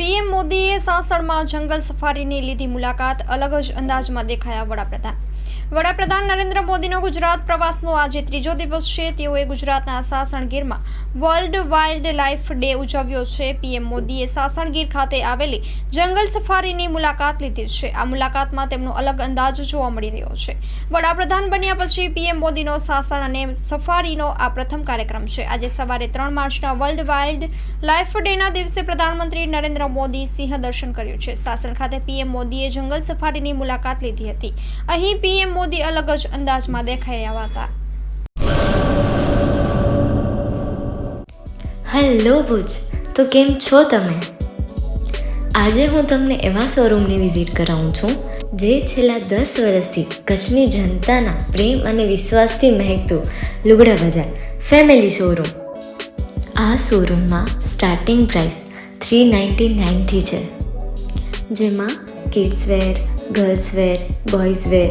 PM મોદીએ સાસણમાં જંગલ સફારીની લીધી મુલાકાત. અલગ જ અંદાજમાં દેખાયા વડાપ્રધાન. વડાપ્રધાન નરેન્દ્ર મોદીનો ગુજરાત પ્રવાસનો આજે ત્રીજો દિવસ છે. તેઓએ ગુજરાતના સાસણગીરમાં વર્લ્ડ વાઇલ્ડ લાઇફ ડે ઉજવ્યો છે. પીએમ મોદીએ સાસણગીર ખાતે આવેલી જંગલ સફારીની મુલાકાત લીધી છે. આ મુલાકાતમાં તેમનો અલગ અંદાજ જોવા મળી રહ્યો છે. વડાપ્રધાન બન્યા પછી પીએમ મોદીનો સાસણ અને સફારીનો આ પ્રથમ કાર્યક્રમ છે. આજે સવારે ત્રણ માર્ચના વર્લ્ડ વાઇલ્ડ લાઇફ ડેના દિવસે પ્રધાનમંત્રી નરેન્દ્ર મોદી સિંહ દર્શન કર્યું છે. સાસણ ખાતે પીએમ મોદીએ જંગલ સફારીની મુલાકાત લીધી હતી. અહીં પીએમ મોદી અલગ જ અંદાજમાં દેખાઈ રહ્યા હતા. હેલો ભુજ, તો કેમ છો તમે? આજે હું તમને એવા શોરૂમની વિઝિટ કરાવું છું, જે છેલ્લા દસ વર્ષથી કચ્છની જનતાના પ્રેમ અને વિશ્વાસથી મહેકતું લુગડા બજાર ફેમિલી શોરૂમ આ શોરૂમમાં સ્ટાર્ટિંગ પ્રાઇસ થ્રી નાઇન્ટી નાઇનથી છે. જેમાં kids wear girls wear boys wear